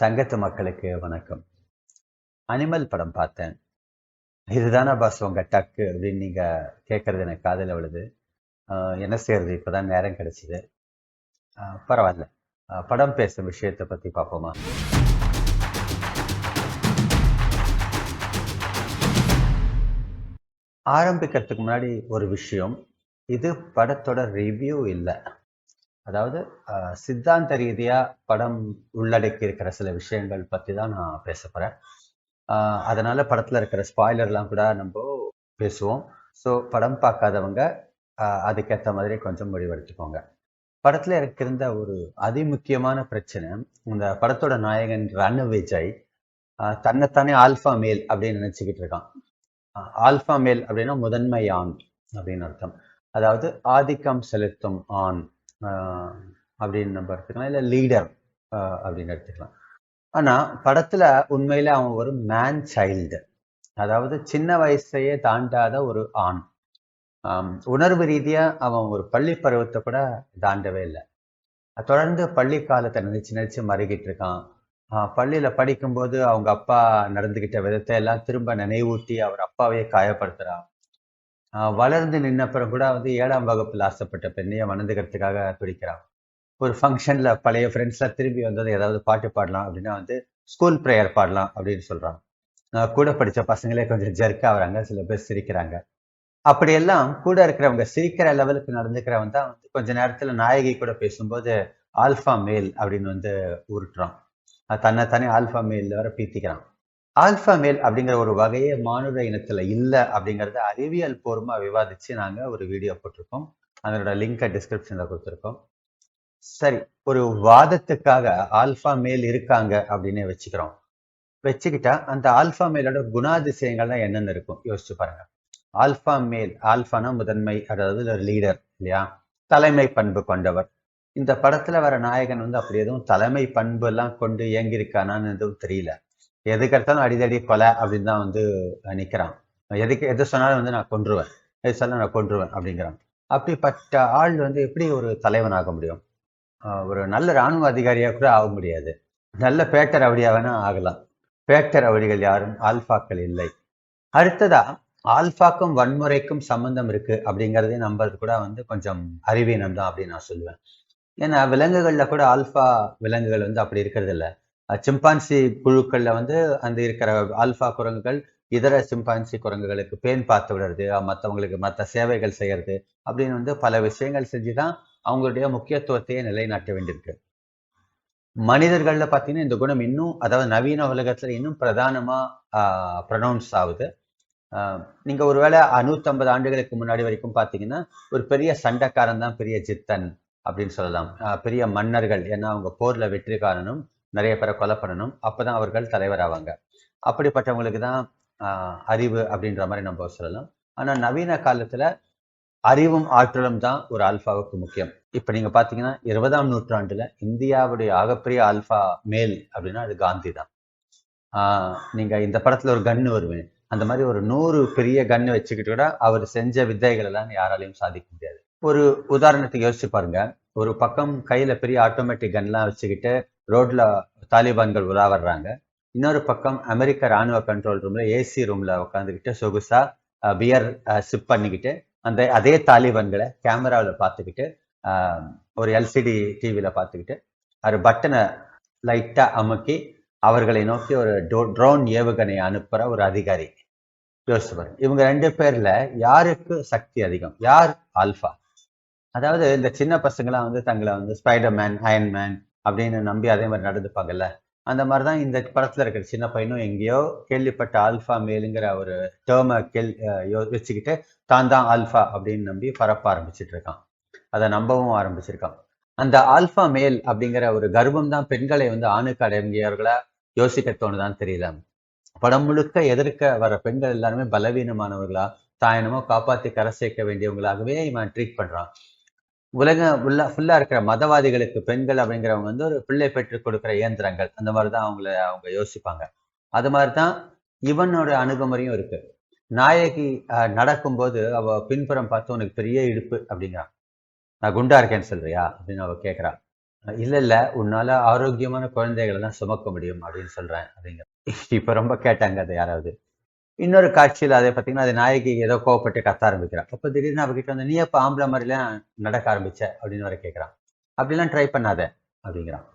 சங்கத்து மக்களுக்கு வணக்கம். அனிமல் படம் பார்த்தேன். இதுதானா பாஸ் உங்க டக்கு அப்படின்னு நீங்க கேட்கறது எனக்கு காதில் விழுது. என்ன செய்யறது இப்பதான் நேரம் கிடைச்சிது. பரவாயில்ல. படம் பேசும் விஷயத்தை பத்தி பார்ப்போமா? ஆரம்பிக்கிறதுக்கு முன்னாடி ஒரு விஷயம். இது படத்தோட ரிவ்யூ இல்லை. அதாவது சித்தாந்த ரீதியாக படம் உள்ளடக்கி இருக்கிற சில விஷயங்கள் பற்றி தான் நான் பேச போகிறேன் அதனால் படத்தில் இருக்கிற ஸ்பாய்லர்லாம் கூட நம்ம பேசுவோம். ஸோ படம் பார்க்காதவங்க அதுக்கேற்ற மாதிரி கொஞ்சம் முடிவெடுத்துக்கோங்க. படத்தில் இருக்கிருந்த ஒரு அதிமுக்கியமான பிரச்சனை இந்த படத்தோட நாயகன் ரண விஜய் தன்னைத்தானே ஆல்ஃபா மேல் அப்படின்னு நினச்சிக்கிட்டு இருக்கான். ஆல்ஃபா மேல் அப்படின்னா முதன்மை ஆண் அப்படின்னு அர்த்தம். அதாவது ஆதிக்கம் செலுத்தும் ஆண். அப்படின்னு நம்ம எடுத்துக்கலாம். இல்லை லீடர் அப்படின்னு எடுத்துக்கலாம். ஆனா படத்துல உண்மையில அவன் ஒரு மேன் சைல்டு அதாவது சின்ன வயசையே தாண்டாத ஒரு ஆண். உணர்வு ரீதியா அவன் ஒரு பள்ளி பருவத்தை கூட தாண்டவே இல்லை. தொடர்ந்து பள்ளி காலத்தை நினைச்சு நினைச்சு மறுகிட்டு இருக்கான். ஆஹ் பள்ளியில படிக்கும்போது அவங்க அப்பா நடந்துகிட்ட விதத்தை எல்லாம் திரும்ப நினைவூட்டி அவர் அப்பாவையே காயப்படுத்துறான். வளர்ந்து நின்னப்புறம் கூட வந்து ஏழாம் வகுப்புல ஆசைப்பட்ட பெண்ணையை மணந்துக்கிறதுக்காக துடிக்கிறான் ஒரு ஃபங்க்ஷனில் பழைய ஃப்ரெண்ட்ஸ்லாம் திரும்பி வந்தது ஏதாவது பாட்டு பாடலாம் அப்படின்னா வந்து ஸ்கூல் ப்ரேயர் பாடலாம் அப்படின்னு சொல்றான். ஆஹ் கூட படிச்ச பசங்களே கொஞ்சம் ஜெர்க் வராங்க சில பேர் சிரிக்கிறாங்க. அப்படியெல்லாம் கூட இருக்கிறவங்க சிரிக்கிற லெவலுக்கு நடந்துக்கிறவன் தான் வந்து கொஞ்ச நேரத்துல நாயகி கூட பேசும்போது ஆல்ஃபா மேல் அப்படின்னு வந்து உருட்டுறான். தன்னைத்தானே ஆல்ஃபா மேல் வர பீத்திக்கிறான். ஆல்ஃபா மேல் அப்படிங்கிற ஒரு வகையே மானுட இனத்துல இல்லை அப்படிங்கறத அறிவியல் பூர்வமா விவாதிச்சு நாங்க ஒரு வீடியோ போட்டிருக்கோம். அதனோட லிங்கை டிஸ்கிரிப்ஷன்ல கொடுத்துருக்கோம். சரி ஒரு வாதத்துக்காக ஆல்ஃபா மேல் இருக்காங்க அப்படின்னு வச்சுக்கிறோம். வச்சுக்கிட்டா அந்த ஆல்ஃபா மேலோட குணாதிசயங்கள்லாம் என்னென்ன இருக்கும்? யோசிச்சு பாருங்க. ஆல்ஃபா மேல் ஆல்ஃபானா முதன்மை அதாவது ஒரு லீடர் இல்லையா? தலைமை பண்பு கொண்டவர். இந்த படத்துல வர நாயகன் வந்து அப்படி எதுவும் தலைமை பண்பு எல்லாம் கொண்டு இயங்கியிருக்கானான்னு எதுவும் தெரியல. எதுக்கு எடுத்தாலும் அடிதடி கொலை அப்படின்னு தான் வந்து நிக்கிறான். எதுக்கு எது சொன்னாலும் வந்து நான் கொன்றுவேன். எது சொன்னாலும் நான் கொன்றுவேன் அப்படிங்கிறான். அப்படிப்பட்ட ஆள் வந்து எப்படி ஒரு தலைவனாக முடியும்? ஆஹ் ஒரு நல்ல ராணுவ அதிகாரியாக கூட ஆக முடியாது. நல்ல பேட்டர் அவடியா வேணா ஆகலாம். பேட்டர் அவடிகள் யாரும்? ஆல்ஃபாக்கள் இல்லை. அடுத்ததா ஆல்ஃபாக்கும் வன்முறைக்கும் சம்பந்தம் இருக்கு அப்படிங்கிறதே நம்புறது கூட வந்து கொஞ்சம் அறிவீனம் தான் அப்படின்னு நான் சொல்லுவேன். ஏன்னா விலங்குகள்ல கூட ஆல்ஃபா விலங்குகள் வந்து அப்படி இருக்கிறது இல்ல சிம்பான்சி குழுக்கள்ல வந்து அந்த இருக்கிற ஆல்பா குரங்குகள் இதர சிம்பான்சி குரங்குகளுக்கு பேன் பார்த்து விடுறது மற்றவங்களுக்கு மத்தவங்களுக்கு மற்ற சேவைகள் செய்யறது அப்படின்னு வந்து பல விஷயங்கள் செஞ்சுதான் அவங்களுடைய முக்கியத்துவத்தையே நிலைநாட்ட வேண்டியிருக்கு. மனிதர்கள்ல பாத்தீங்கன்னா இந்த குணம் இன்னும் அதாவது நவீன உலகத்துல இன்னும் பிரதானமா ப்ரனவுன்ஸ் ஆகுது. ஆஹ் நீங்க ஒருவேளை நூத்தம்பது ஆண்டுகளுக்கு முன்னாடி வரைக்கும் பார்த்தீங்கன்னா ஒரு பெரிய சண்டைக்காரன் தான் பெரிய ஜித்தன் அப்படின்னு சொல்லலாம். ஆஹ் பெரிய மன்னர்கள் ஏன்னா அவங்க போர்ல வெற்றி காரணம் நிறைய பேரை கொலை பண்ணணும். அப்பதான் அவர்கள் தலைவராவாங்க அப்படிப்பட்டவங்களுக்கு தான் ஆஹ் அறிவு அப்படின்ற மாதிரி நம்ம சொல்லலாம். ஆனா நவீன காலத்துல அறிவும் ஆற்றலும் தான் ஒரு ஆல்பாவுக்கு முக்கியம். இப்ப நீங்க பாத்தீங்கன்னா இருபதாம் நூற்றாண்டுல இந்தியாவுடைய ஆகப்பெரிய ஆல்பா மேல் அப்படின்னா அது காந்தி தான். ஆஹ் நீங்க இந்த படத்துல ஒரு கன்று வருவேன் அந்த மாதிரி ஒரு நூறு பெரிய கன்னு வச்சுக்கிட்டு கூட அவர் செஞ்ச வித்தைகள் எல்லாம் யாராலையும் சாதிக்க முடியாது. ஒரு உதாரணத்துக்கு யோசிச்சு பாருங்க. ஒரு பக்கம் கையில பெரிய ஆட்டோமேட்டிக் கன்லாம் வச்சுக்கிட்டு ரோட்ல தாலிபான்கள் உலாவடுறாங்க இன்னொரு பக்கம் அமெரிக்க ராணுவ கண்ட்ரோல் ரூம்ல ஏசி ரூம்ல உட்காந்துக்கிட்டு சொகுசா பியர் சிப் பண்ணிக்கிட்டு அந்த அதே தாலிபான்களை கேமராவில் பார்த்துக்கிட்டு ஆஹ், ஒரு எல்சிடி டிவியில பார்த்துக்கிட்டு ஒரு பட்டனை லைட்டா அமுக்கி அவர்களை நோக்கி ஒரு ட்ரோன் ஏவுகணை அனுப்புற ஒரு அதிகாரி. யோசிச்சு பாருங்க. இவங்க ரெண்டு பேர்ல யாருக்கு சக்தி அதிகம்? யார்? ஆல்ஃபா. அதாவது இந்த சின்ன பசங்களாம் வந்து தங்களை வந்து ஸ்பைடர்மேன் அயன்மேன் அப்படின்னு நம்பி அதே மாதிரி நடந்துப்பாங்கல்ல. அந்த மாதிரி தான் இந்த படத்துல இருக்கிற சின்ன பையனும் எங்கேயோ கேள்விப்பட்ட ஆல்ஃபா மேலுங்கிற ஒரு டேர்மை கேள் யோ- வச்சுக்கிட்டு தான் தான் ஆல்ஃபா அப்படின்னு நம்பி பரப்ப ஆரம்பிச்சிட்டு இருக்கான். அதை நம்பவும் ஆரம்பிச்சிருக்கான். அந்த ஆல்ஃபா மேல் அப்படிங்கிற ஒரு கர்வம் தான் பெண்களை வந்து ஆணுக்கு அடங்கியவர்களா யோசிக்க தோணுதான்னு தெரியல. படம் முழுக்க எதிர்க்க வர பெண்கள் எல்லாருமே பலவீனமானவர்களா தாயனமோ காப்பாத்தி கரை சேர்க்க வேண்டியவங்களாகவே இவன் ட்ரீட் பண்றான். உலகம் உள்ள ஃபுல்லா இருக்கிற மதவாதிகளுக்கு பெண்கள் அப்படிங்கிறவங்க வந்து ஒரு பிள்ளை பெற்றுக் கொடுக்கிற இயந்திரங்கள். அந்த மாதிரி தான் அவங்கள அவங்க யோசிப்பாங்க. அது மாதிரி தான் இவனோட அணுகுமுறையும் இருக்கு. நாயகி நடக்கும்போது அவ பின்புறம் பார்த்து உனக்கு பெரிய இடுப்பு அப்படிங்கிறான் நான் குண்டா இருக்கேன்னு சொல்றியா? அப்படின்னு அவ கேட்கறா இல்ல இல்ல உன்னால ஆரோக்கியமான குழந்தைகளை தான் சுமக்க முடியும் அப்படின்னு சொல்றேன் அப்படிங்கிற. இப்ப ரொம்ப கேட்டாங்க அதை யாராவது. இன்னொரு காட்சியில் அதை பார்த்தீங்கன்னா அது நாயகி ஏதோ கோவப்பட்டு கத்த ஆரம்பிக்கிறான் அப்போ திடீர்னு அவகிட்ட வந்து நீ எப்ப ஆம்பளை மாதிரிலாம் நடக்க ஆரம்பிச்ச? அப்படின்னு வர கேட்குறான் அப்படிலாம் ட்ரை பண்ணாத அப்படிங்கிறான்.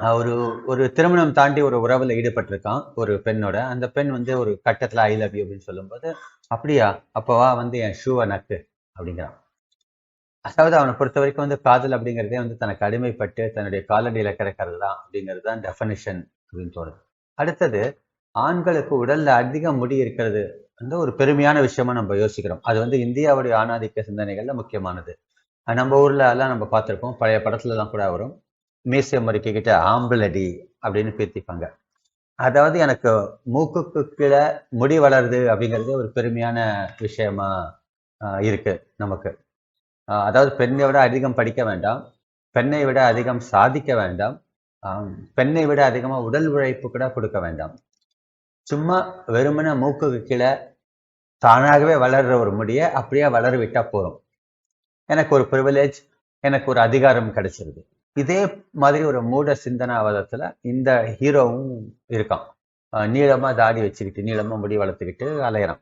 ஒரு ஒரு திருமணம் தாண்டி ஒரு உறவுல ஈடுபட்டிருக்கான் ஒரு பெண்ணோட. அந்த பெண் வந்து ஒரு கட்டத்துல ஐ லவ் யூ அப்படின்னு சொல்லும்போது அப்படியா அப்பவா வந்து என் ஷூவை நக்கு அப்படிங்கிறான். அதாவது அவனை பொறுத்த வரைக்கும் வந்து காதல் அப்படிங்கிறதே வந்து தனக்கு அடிமைப்பட்டு தன்னுடைய காலடியில் கிடக்கிறது தான் அப்படிங்கிறது தான் டெஃபனிஷன் அப்படின்னு தோணுது. அடுத்தது ஆண்களுக்கு உடல்ல அதிக முடி இருக்கிறது வந்து ஒரு பெருமையான விஷயமா நம்ம யோசிக்கிறோம். அது வந்து இந்தியாவுடைய ஆணாதிக்க சிந்தனைகள்ல முக்கியமானது. நம்ம ஊர்ல எல்லாம் நம்ம பார்த்துருப்போம். பழைய படத்துல எல்லாம் கூட வரும். மீசியம் முறுக்கிக்கிட்ட ஆம்பளடி அப்படின்னு பேத்திப்பாங்க. அதாவது எனக்கு மூக்குக்கு கீழே முடி வளருது அப்படிங்கிறது ஒரு பெருமையான விஷயமா இருக்கு நமக்கு. அதாவது பெண்ணை விட அதிகம் படிக்க வேண்டாம். பெண்ணை விட அதிகம் சாதிக்க வேண்டாம். பெண்ணை விட அதிகமாக உடல் உழைப்பு கூட கொடுக்க வேண்டாம். சும்மா வெறுமனே மூக்குக்கு கீழே தானாகவே வளர்ற ஒரு முடியை அப்படியே வளர விட்டா போதும். எனக்கு ஒரு ப்ரிவிலேஜ் எனக்கு ஒரு அதிகாரம் கிடைச்சிருது. இதே மாதிரி ஒரு மூட சிந்தனாவாதத்துல இந்த ஹீரோவும் இருக்கான். நீளமாக நீளமா தாடி வச்சுக்கிட்டு நீளமா முடி வளர்த்துக்கிட்டு அலையிறான்.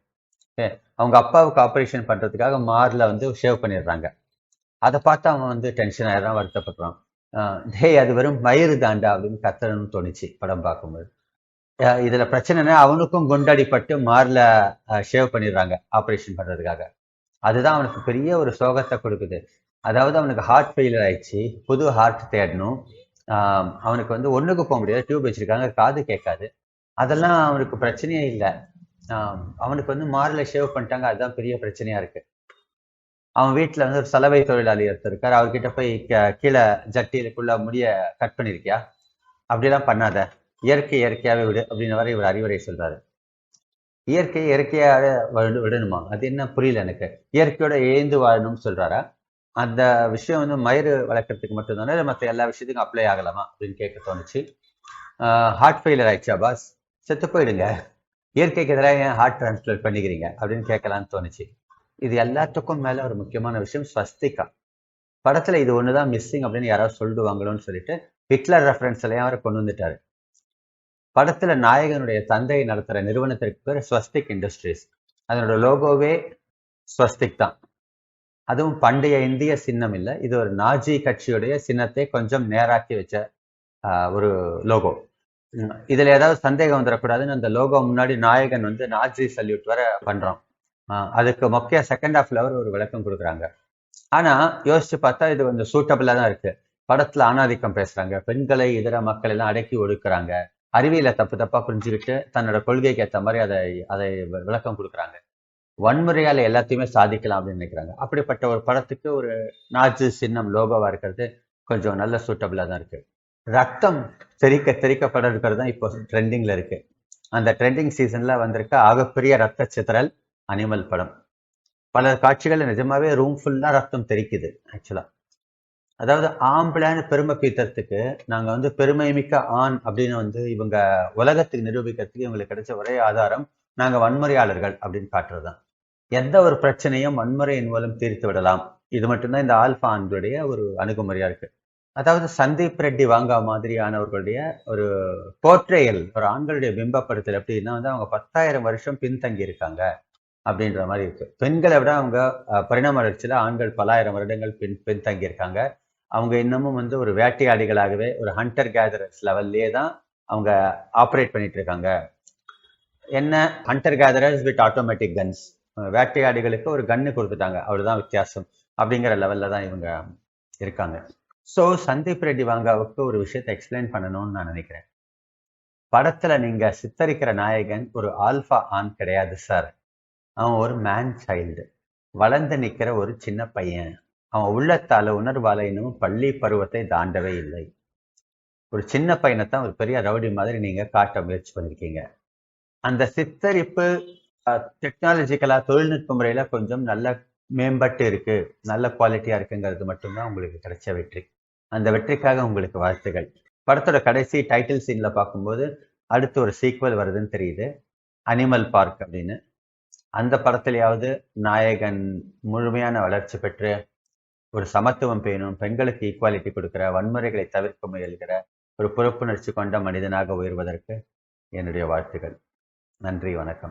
ஏ, அவங்க அப்பாவுக்கு ஆப்ரேஷன் பண்றதுக்காக மார்ல வந்து ஷேவ் பண்ணிடுறாங்க. அதை பார்த்து அவன் வந்து டென்ஷன் ஆயிடுறான் வருத்தப்படுறான். டேய் அது வெறும் மயிறு தாண்டா அப்படின்னு கத்தணும்னு தோணுச்சு படம் பார்க்கும்போது. இதுல பிரச்சனைனா அவனுக்கும் குண்டடிப்பட்டு மார்ல ஷேவ் பண்ணிடுறாங்க ஆபரேஷன் பண்றதுக்காக. அதுதான் அவனுக்கு பெரிய ஒரு சோகத்தை கொடுக்குது. அதாவது அவனுக்கு ஹார்ட் ஃபெயிலியர் ஆயிடுச்சு. புது ஹார்ட் தேடணும். ஆஹ் அவனுக்கு வந்து ஒண்ணுக்கு போக முடியாது. டியூப் வச்சிருக்காங்க. காது கேட்காது. அதெல்லாம் அவனுக்கு பிரச்சனையே இல்லை. அவனுக்கு வந்து மார்ல ஷேவ் பண்ணிட்டாங்க. அதுதான் பெரிய பிரச்சனையா இருக்கு. அவன் வீட்டுல வந்து ஒரு சலவை தொழிலாளி ஒருத்தர் இருக்காரு. அவர்கிட்ட போய் கே- கீழே ஜட்டியிலுக்குள்ள முடிய கட் பண்ணிருக்கியா? அப்படிலாம் பண்ணாத. இயற்கை இயற்கையாகவே விடு அப்படின்னு வரை இவர் அறிவுரை சொல்றாரு. இயற்கை இயற்கையாக விடணுமா? அது என்ன புரியல எனக்கு. இயற்கையோட ஏந்து வாழணும்னு சொல்றாரா? அந்த விஷயம் வந்து மயிறு வளர்க்கறதுக்கு மட்டும்தானே மற்ற எல்லா விஷயத்துக்கும் அப்ளை ஆகலாமா அப்படின்னு கேட்க தோணுச்சு. ஹார்ட் ஃபெயிலியர் ஆயிடுச்சா பாஸ் செத்து போயிடுங்க. இயற்கைக்கு எதிராக ஏன் ஹார்ட் டிரான்ஸ்பிளேட் பண்ணிக்கிறீங்க அப்படின்னு கேட்கலான்னு தோணுச்சு. இது எல்லாத்துக்கும் மேல ஒரு முக்கியமான விஷயம் ஸ்வஸ்திகா. படத்துல இது ஒண்ணுதான் மிஸ்ஸிங் அப்படின்னு யாராவது சொல்லிடுவாங்களோன்னு சொல்லிட்டு ஹிட்லர் ரெஃபரன்ஸ் எல்லாம் அவர் கொண்டு வந்துட்டாரு. படத்துல நாயகனுடைய தந்தை நடத்துற நிறுவனத்திற்கு பேர் ஸ்வஸ்திக் இண்டஸ்ட்ரீஸ். அதனோட லோகோவே ஸ்வஸ்திக் தான். அதுவும் பண்டைய இந்திய சின்னம் இல்லை இது ஒரு நாஜி கட்சியுடைய சின்னத்தை கொஞ்சம் நேராக்கி வச்ச ஒரு லோகோ. இதுல ஏதாவது சந்தேகம் வந்துடக்கூடாதுன்னு அந்த லோகோ முன்னாடி நாயகன் வந்து நாஜி சல்யூட் வர பண்றோம் அதுக்கு முக்கிய செகண்ட் ஹாஃப்ல அவர் ஒரு விளக்கம் கொடுக்குறாங்க. ஆனா யோசிச்சு பார்த்தா இது கொஞ்சம் சூட்டபிளா தான் இருக்கு. படத்துல ஆணாதிக்கம் பேசுறாங்க பெண்களை இதர மக்கள் எல்லாம் அடக்கி ஒடுக்குறாங்க. அறிவியலை தப்பு தப்பா புரிஞ்சுக்கிட்டு தன்னோட கொள்கைக்கு ஏத்த மாதிரி அதை அதை விளக்கம் கொடுக்குறாங்க. வன்முறையால எல்லாத்தையுமே சாதிக்கலாம் அப்படின்னு நினைக்கிறாங்க. அப்படிப்பட்ட ஒரு படத்துக்கு ஒரு நாஜு சின்னம் லோகோவா இருக்கிறது கொஞ்சம் நல்ல சூட்டபிளாக தான் இருக்கு. ரத்தம் தெறிக்க தெரிக்கப்பட இருக்கிறது தான் இப்போ ட்ரெண்டிங்ல இருக்கு. அந்த ட்ரெண்டிங் சீசன்ல வந்திருக்க ஆகப்பெரிய ரத்த சிதறல் அனிமல் படம். பல காட்சிகள் நிஜமாவே ரூம் ஃபுல்லா ரத்தம் தெரிக்குது ஆக்சுவலா அதாவது ஆம்பளைன்னு பெருமை பீத்தறதுக்கு நாங்க வந்து பெருமை மிக்க ஆண் அப்படின்னு வந்து இவங்க உலகத்துக்கு நிரூபிக்கிறதுக்கு இவங்களுக்கு கிடைச்ச ஒரே ஆதாரம் நாங்க வன்முறையாளர்கள் அப்படின்னு காட்டுறதுதான். எந்த ஒரு பிரச்சனையும் வன்முறையின் மூலம் தீர்த்து விடலாம். இது மட்டும்தான் இந்த ஆல்பா ஆண்களுடைய ஒரு அணுகுமுறையா இருக்கு. அதாவது சந்தீப் ரெட்டி வாங்கா மாதிரியானவர்களுடைய ஒரு போர்ட்ரேயல் ஒரு ஆண்களுடைய பிம்பப்படுத்தல் எப்படின்னா வந்து அவங்க பத்தாயிரம் வருஷம் பின்தங்கி இருக்காங்க அப்படின்ற மாதிரி இருக்கு. பெண்களை விட அவங்க பரிணாம வளர்ச்சியில ஆண்கள் பலாயிரம் வருடங்கள் பின் பின்தங்கி இருக்காங்க. அவங்க இன்னமும் வந்து ஒரு வேட்டையாடிகளாகவே ஒரு ஹண்டர் கேதரர்ஸ் லெவல்லே தான் அவங்க ஆப்ரேட் பண்ணிட்டு இருக்காங்க. என்ன? Hunter gatherers with automatic guns வேட்டையாடிகளுக்கு ஒரு கன்னு கொடுத்துட்டாங்க. அவ்வளோதான் வித்தியாசம் அப்படிங்கிற லெவல்ல தான் இவங்க இருக்காங்க. ஸோ சந்தீப் ரெட்டி வாங்காவுக்கு ஒரு விஷயத்தை எக்ஸ்பிளைன் பண்ணணும்னு நான் நினைக்கிறேன். படத்துல நீங்க சித்தரிக்கிற நாயகன் ஒரு ஆல்ஃபா ஆண் கிடையாது சார் அவன் ஒரு மேன் சைல்டு வளர்ந்து நிற்கிற ஒரு சின்ன பையன். அவன் உள்ளத்தால உணர்வால இன்னும் பள்ளி பருவத்தை தாண்டவே இல்லை. ஒரு சின்ன பையனை தான் ஒரு பெரிய ரவுடி மாதிரி நீங்க காட்ட முயற்சி பண்ணிருக்கீங்க. அந்த சித்தரிப்பு டெக்னாலஜிக்கலா தொழில்நுட்ப முறையில கொஞ்சம் நல்ல மேம்பட்டு இருக்கு. நல்ல குவாலிட்டியா இருக்குங்கிறது மட்டும்தான் உங்களுக்கு கிடைச்ச வெற்றி. அந்த வெற்றிக்காக உங்களுக்கு வாழ்த்துகள். படத்தோட கடைசி டைட்டில் சீன்ல பார்க்கும்போது அடுத்து ஒரு சீக்வல் வருதுன்னு தெரியுது. அனிமல் பார்க் அப்படின்னு. அந்த படத்திலேயாவது நாயகன் முழுமையான வளர்ச்சி பெற்று ஒரு சமத்துவம் பேணும் பெண்களுக்கு ஈக்குவாலிட்டி கொடுக்கிற வன்முறைகளை தவிர்க்க முயல்கிற ஒரு பொறுப்புணர்ச்சி கொண்ட மனிதனாக உயர்வதற்கு என்னுடைய வாழ்த்துக்கள். நன்றி வணக்கம்.